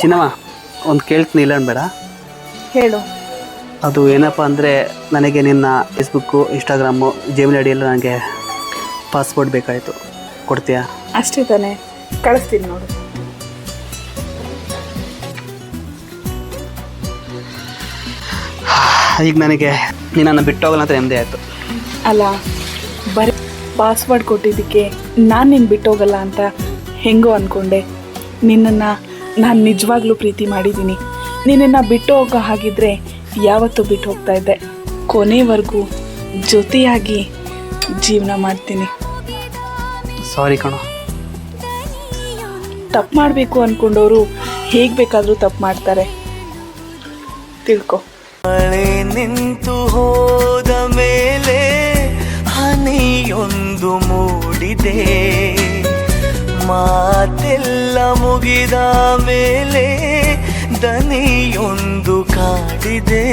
ಚಿನ್ನಮ್ಮ ಒಂದು ಕೇಳ್ತೀನಿ ಇಲ್ಲ ಬೇಡ ಹೇಳು. ಅದು ಏನಪ್ಪ ಅಂದರೆ ನನಗೆ ನಿನ್ನ ಫೇಸ್ಬುಕ್ಕು ಇನ್ಸ್ಟಾಗ್ರಾಮು ಜೇಮಿನ ಅಡಿಯೆಲ್ಲ ನನಗೆ ಪಾಸ್ಪೋರ್ಟ್ ಬೇಕಾಯಿತು. ಕೊಡ್ತೀಯಾ? ಅಷ್ಟೇ ತಾನೆ. ಕಳಿಸ್ತೀನಿ ನೋಡು. ಈಗ ನನಗೆ ನಿನ್ನನ್ನು ಬಿಟ್ಟೋಗಲ್ಲ ಅಂತ ನೆಮ್ಮದಿ ಆಯಿತು. ಅಲ್ಲ ಬರೀ ಪಾಸ್ವರ್ಡ್ ಕೊಟ್ಟಿದ್ದಕ್ಕೆ ನಾನು ನಿನ್ನ ಬಿಟ್ಟೋಗಲ್ಲ ಅಂತ ಹೆಂಗೋ ಅಂದ್ಕೊಂಡೆ ನಿನ್ನನ್ನು ನಾನು ನಿಜವಾಗ್ಲೂ ಪ್ರೀತಿ ಮಾಡಿದ್ದೀನಿ ನಿನ್ನನ್ನು ಬಿಟ್ಟು ಹೋಗೋ ಹಾಗಿದ್ರೆ ಯಾವತ್ತೂ ಬಿಟ್ಟು ಹೋಗ್ತಾ ಇದ್ದೆ. ಕೊನೆವರೆಗೂ ಜೊತೆಯಾಗಿ ಜೀವನ ಮಾಡ್ತೀನಿ. ಸಾರಿ ಕಣ. ತಪ್ಪು ಮಾಡಬೇಕು ಅಂದ್ಕೊಂಡವರು ಹೇಗೆ ಬೇಕಾದರೂ ತಪ್ಪು ಮಾಡ್ತಾರೆ. ತಿಳ್ಕೊ. ಮಳೆ ನಿಂತು ಹೋದ ಮೇಲೆ ಹನಿಯೊಂದು ಮೂಡಿದೆ. ಮಾತೆಲ್ಲ ಮುಗಿದ ಮೇಲೆ ದನಿಯೊಂದು ಕಾಡಿದೆ.